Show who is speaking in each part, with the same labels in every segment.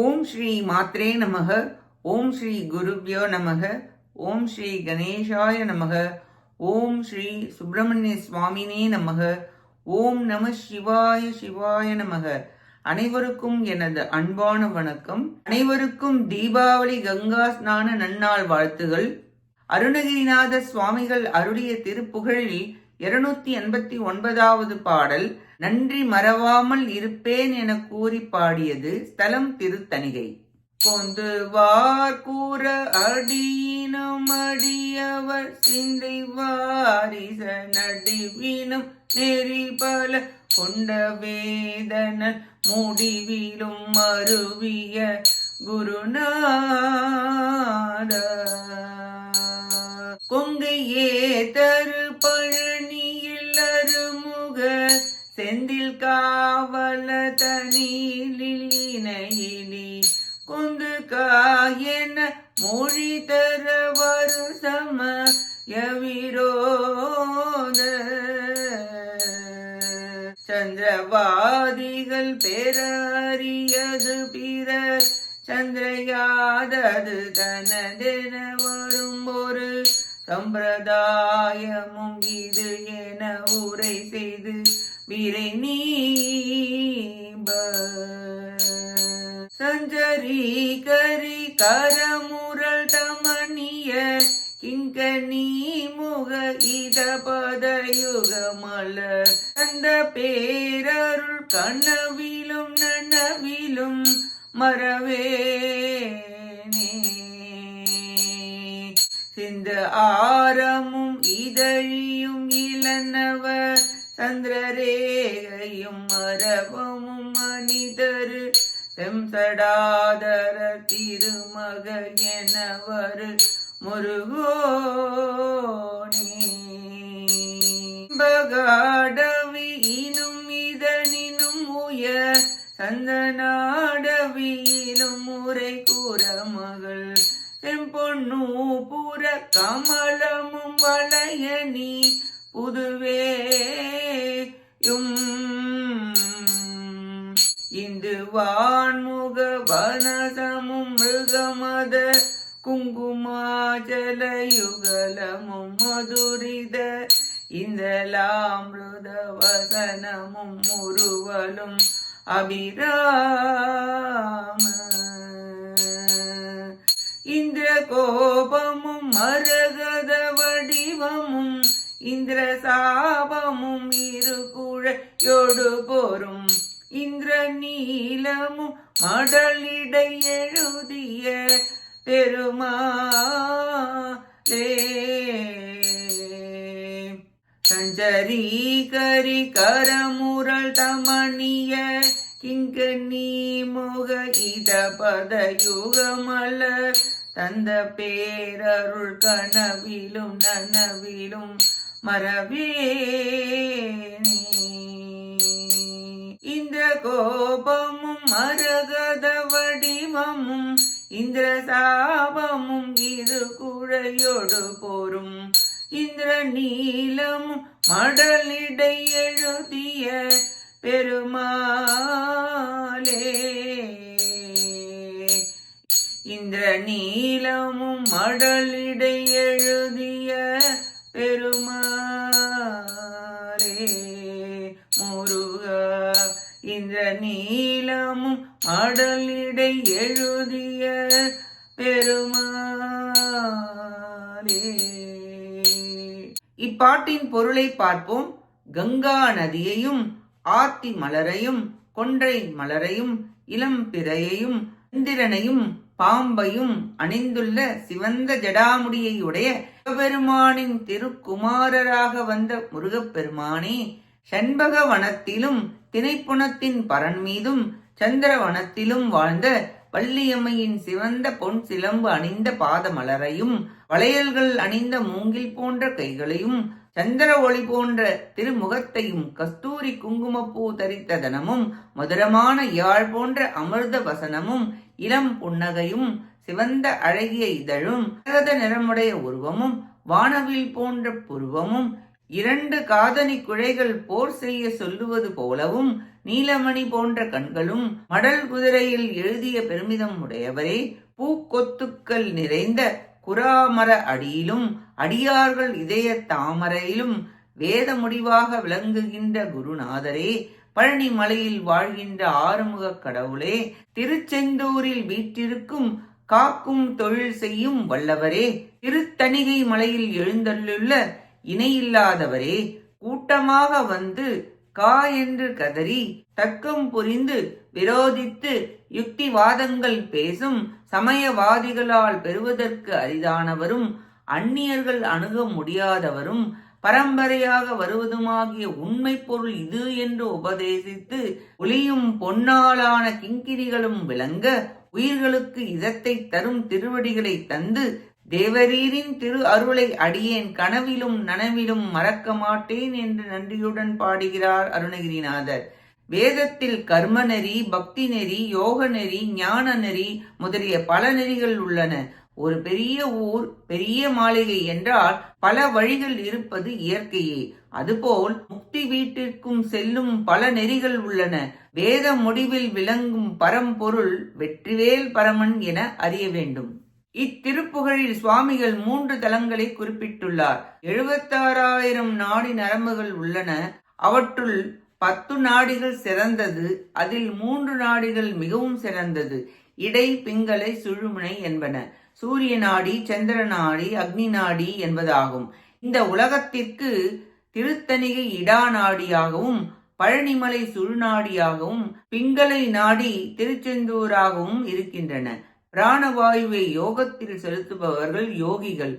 Speaker 1: ஓம் ஸ்ரீ மாத்ரே நமக ஓம் ஸ்ரீ குருப்யோ நமக ஓம் ஸ்ரீ கணேஷாய நமக ஓம் ஸ்ரீ சுப்பிரமணிய சுவாமினே நமக ஓம் நம சிவாய சிவாய நமக. அனைவருக்கும் எனது அன்பான வணக்கம். அனைவருக்கும் தீபாவளி கங்கா ஸ்நான நன்னாள் வாழ்த்துகள். அருணகிரிநாத சுவாமிகள் அருளிய திருப்புகழில் இருநூத்தி எண்பத்தி ஒன்பதாவது பாடல் நன்றி மறவாமல் இருப்பேன் என கூறி பாடியது ஸ்தலம் திருத்தணிகை. கொந்துவார் கூற அடியினம் அடியவர் சிந்தை வாரிச நடிவினும் நெறி பல கொண்ட வேதனன் முடிவிலும் மருவிய குருநாத கொங்கையே தரு காவல தனியினை கொங்கு காயன மொழி தர வருஷம யவிரோத. சந்திரவாதிகள் பேரறியது பிற சந்திரயாதது தனதென வரும் ஒரு சம்பிரதாயமும் இது என உரை செய்து விரை நீப சஞ்சரி கரி கரமுரல் தமனிய கிங்கனி முக இத பதயுகமல அந்த பேரருள் கனவிலும் நனவிலும் மறவேனே. சிந்த ஆரமும் இதழியும் இளநவர் சந்திரரேகையும் மரபமும் மனிதரு செம்சடாதர திருமக எனவர் முருகோனே. பகாடவியினும் இதனினும் உய சந்தனாடவியிலும் முறை கூற மகள் செம்பொன்னு புற கமலமும் வளையனி புதுவேயும் இந்து வான்முக வனசமும் மிருகமத குங்குமாஜல யுகலமும் மதுரித இந்தலாமிருத வசனமும் உருவலும் அபிராம. இந்திர கோபமும் மரகத இந்திர சாபமும் இரு குழையோடு போரும். இந்திர நீலமும் மடலிடை எழுதிய பெருமாளே. சஞ்சரி கரி கரமுரள் தமணிய கிங்க நீமுக இத யுகமல தந்த பேரருள் கனவிலும் நனவிலும் மரவேணி இந்த கோபமும் மரகத வடிவமும் இந்திர சாபமும் இரு குழையோடு போரும். இந்திர நீலமும் மடலிடை எழுதிய பெருமாளே. இந்திர நீலமும் மடலிடை எழுதிய இந்திர நீளமும் மடலிடை எழுதிய பெருமாளே. இப்பாட்டின் பொருளை பார்ப்போம். கங்கா நதியையும் ஆத்தி மலரையும் கொன்றை மலரையும் இளம்பிறையையும் இந்திரனையும் பாம்பையும் அணிந்துள்ள சிவந்த ஜடாமுடியையுடைய பெருமானின் திருக்குமாரராக வந்த முருகப்பெருமானே செண்பக வனத்திலும் திணைப்புணத்தின் பரன் மீதும் சந்திரவனத்திலும் வாழ்ந்த வள்ளியம்மையின் சிவந்த பொன் சிலம்பு அணிந்த பாத மலரையும் வளையல்கள் அணிந்த மூங்கில் போன்ற கைகளையும் சந்திர ஒளி போன்ற திருமுகத்தையும் கஸ்தூரி குங்குமப்பூ தரித்த தனமும் மதுரமான யாழ் போன்ற அமிர்த வசனமும் இளம் புன்னகையும் சிவந்த அழகிய இதழும் நிறமுடைய உருவமும் வானவில் போன்ற புருவமும் இரண்டு காதணி குழைகள் போர் செய்ய சொல்லுவது போலவும் நீலமணி போன்ற கண்களும் மடல் குதிரையில் எழுதிய பெருமிதம் உடையவரே பூக்கொத்துக்கள் நிறைந்த குராமர அடியிலும் அடியார்கள் இதய தாமரையிலும் வேத முடிவாக விளங்குகின்ற குருநாதரே பழனி மலையில் வாழ்கின்ற ஆறுமுக கடவுளே திருச்செந்தூரில் வீற்றிருக்கும் காக்கும் தொழில் செய்யும் வல்லவரே திருத்தணிகை மலையில் எழுந்தள்ளுள்ள இணையில்லாதவரே கூட்டமாக வந்து கா என்று கதறி தக்கம் புரிந்து விரோதித்து யுக்திவாதங்கள் பேசும் சமயவாதிகளால் பெறுவதற்கு அரிதானவரும் அந்நியர்கள் அணுக முடியாதவரும் பரம்பரையாக வருவதுமாகிய உண்மை பொருள் இது என்று உபதேசித்து ஒளியும் பொன்னாலான கிங்கிரிகளும் விளங்க உயிர்களுக்கு இதத்தை தரும் திருவடிகளை தந்து தேவரீரின் திரு அருளை அடியேன் கனவிலும் நனவிலும் மறக்க மாட்டேன் என்று நன்றியுடன் பாடுகிறார் அருணகிரிநாதர். வேதத்தில் கர்ம நெறி பக்தி நெறி யோக நெறி ஞான நெறி முதலிய பல நெறிகள் உள்ளன. ஒரு பெரிய ஊர் பெரிய மாளிகை என்றால் பல வழிகள் இருப்பது இயற்கையே. அதுபோல் முக்தி வீட்டிற்கும் செல்லும் பல நெறிகள் உள்ளன. வேத முடிவில் விளங்கும் பரம்பொருள் வெற்றிவேல் பரமன் என அறிய வேண்டும். இத்திருப்புகழில் சுவாமிகள் மூன்று தலங்களை குறிப்பிட்டுள்ளார். எழுபத்தாறாயிரம் நாடி நரம்புகள் உள்ளன. அவற்றுள் பத்து நாடிகள் சிறந்தது. அதில் மூன்று நாடிகள் மிகவும் சிறந்தது. இடை பிங்களை சுழுமுனை என்பன. சூரிய நாடி சந்திர நாடி அக்னி நாடி என்பதாகும். இந்த உலகத்திற்கு திருத்தணிகை இடா நாடியாகவும் பழனிமலை சுழுநாடியாகவும் பிங்களை நாடி திருச்செந்தூராகவும் இருக்கின்றன. பிராணவாயுவை யோகத்தில் செலுத்துபவர்கள் யோகிகள்.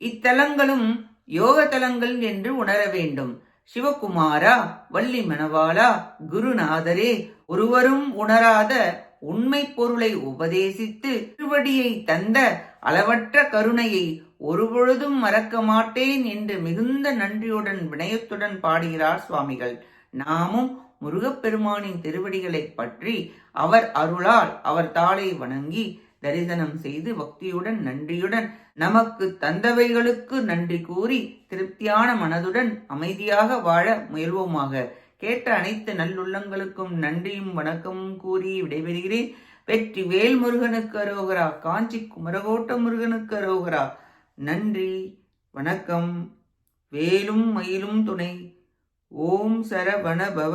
Speaker 1: இத்தலங்களும் யோக தலங்கள் என்று உணர வேண்டும். சிவகுமாரா வள்ளி மணவாளா குருநாதரே ஒருவரும் உணராத உண்மை பொருளை உபதேசித்து திருவடியை தந்த அளவற்ற கருணையை ஒருபொழுதும் மறக்க மாட்டேன் என்று மிகுந்த நன்றியுடன் வினயத்துடன் பாடுகிறார் சுவாமிகள். நாமும் முருகப்பெருமானின் திருவடிகளை பற்றி அவர் அருளால் அவர் தாளை வணங்கி தரிசனம் செய்து பக்தியுடன் நன்றியுடன் நமக்கு தந்தவைகளுக்கு நன்றி கூறி திருப்தியான மனதுடன் அமைதியாக வாழ முயல்வோமாக. கேட்ட அனைத்து நல்லுள்ளங்களுக்கும் நன்றியும் வணக்கமும் கூறி விடைபெறுகிறேன். வெற்றி வேல் முருகனுக்கு அரோகரா காஞ்சி குமரகோட்ட முருகனுக்கு அரோகரா. நன்றி வணக்கம். வேலும் மயிலும் துணை. ஓம் சரவண பவ